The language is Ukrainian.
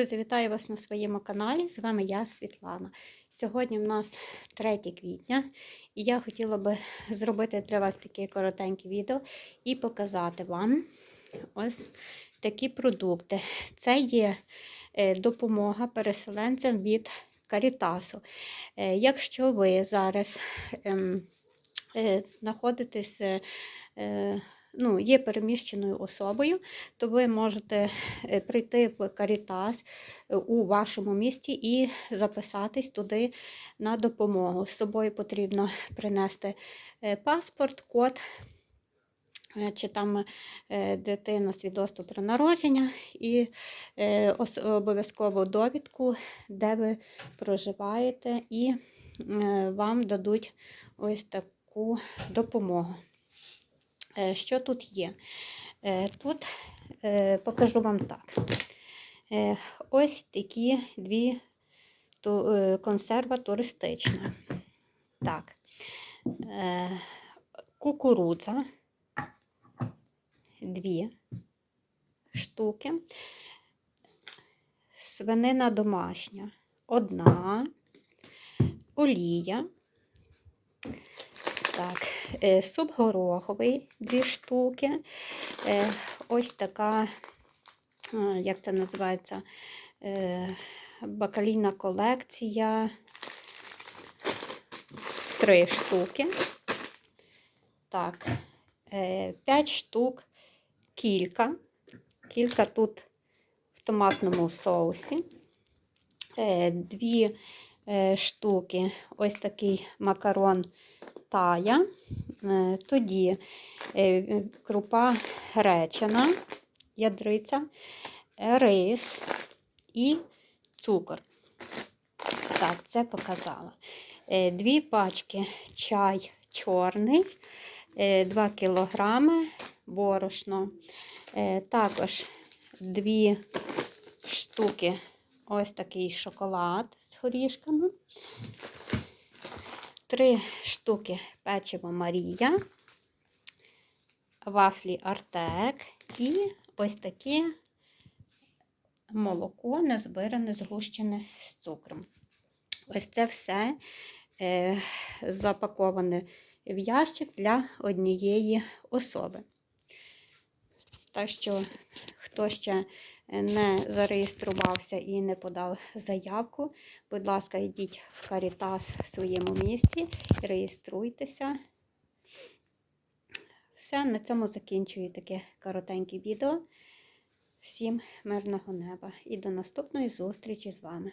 Друзі, вітаю вас на своєму каналі. З вами я, Світлана. Сьогодні в нас 3 квітня, і я хотіла би зробити для вас таке коротеньке відео і показати вам ось такі продукти. Це є е, допомога переселенцям від Карітасу. Е, Якщо ви зараз ем, е, знаходитесь ну, є переміщеною особою, то ви можете е, прийти в Карітас е, у вашому місті і записатись туди на допомогу. З собою потрібно принести е, паспорт, код. Чи там дитина свідоцтво про народження і обов'язково довідку, де ви проживаєте, і вам дадуть ось таку допомогу. Е, Що тут є? Е, Тут е, покажу вам так. Ось такі дві консерва туристична. Так. Кукурудза. Дві штуки. Свинина домашня. Одна. Олія. Так, е, суп гороховий, дві штуки. Е, Ось така, е, як це називається, бакалійна колекція. Три штуки. Так, п'ять штук, кілька. Кілька тут в томатному соусі. Дві штуки, ось такий макарон тая, Е, тоді е, крупа гречана, ядриця, е, рис і цукор. Так, це показала. Е, Дві пачки чай чорний, 2 кілограми борошно. Е, Також дві штуки ось такий шоколад з горішками. Три штуки печиво Марія, вафлі Артек і ось таке молоко незбиране, згущене з цукром. Ось це все е, запаковане в ящик для однієї особи. Так що, хто ще не зареєструвався і не подав заявку, будь ласка, йдіть в Карітас в своєму місті, реєструйтеся. Все, на цьому закінчую таке коротеньке відео. Всім мирного неба і до наступної зустрічі з вами.